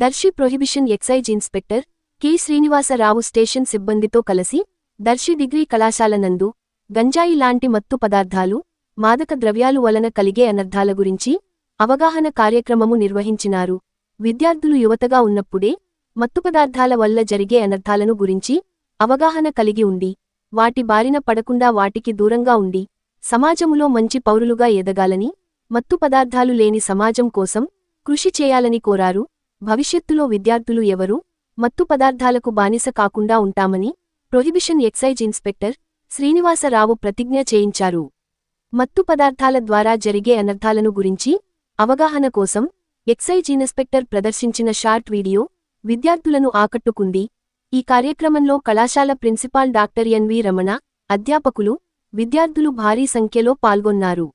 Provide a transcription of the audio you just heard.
Darshi prohibition excise inspector K. Srinivasarao station సిబ్బందితో కలిసి Darsi degree కళాశాల నందు గంజాయి లాంటి మత్తు పదార్థాలు మాదక ద్రవ్యాలు వలన కలిగే అనర్థాల గురించి అవగాహన కార్యక్రమము నిర్వహించినారు. విద్యార్థులు యువతగా ఉన్నప్పుడే మత్తు పదార్థాల వల్ల జరిగే అనర్థాలను గురించి అవగాహన కలిగి ఉండి వాటి బారిన పడకుండా వాటికి దూరంగా ఉండి సమాజములో మంచి పౌరులుగా ఎదగాలని మత్తు పదార్థాలు లేని సమాజం కోసం కృషి చేయాలని కోరారు. భవిష్యత్తులో విద్యార్థులు ఎవరూ మత్తు పదార్థాలకు బానిస కాకుండా ఉంటామని ప్రొహిబిషన్ ఎక్సైజ్ ఇన్స్పెక్టర్ శ్రీనివాసరావు ప్రతిజ్ఞ చేయించారు. మత్తు పదార్థాల ద్వారా జరిగే అనర్థాలను గురించి అవగాహన కోసం ఎక్సైజ్ ఇన్స్పెక్టర్ ప్రదర్శించిన షార్ట్ వీడియో విద్యార్థులను ఆకట్టుకుంది. ఈ కార్యక్రమంలో కళాశాల ప్రిన్సిపాల్ డాక్టర్ ఎన్వి రమణ అధ్యాపకులు విద్యార్థులు భారీ సంఖ్యలో పాల్గొన్నారు.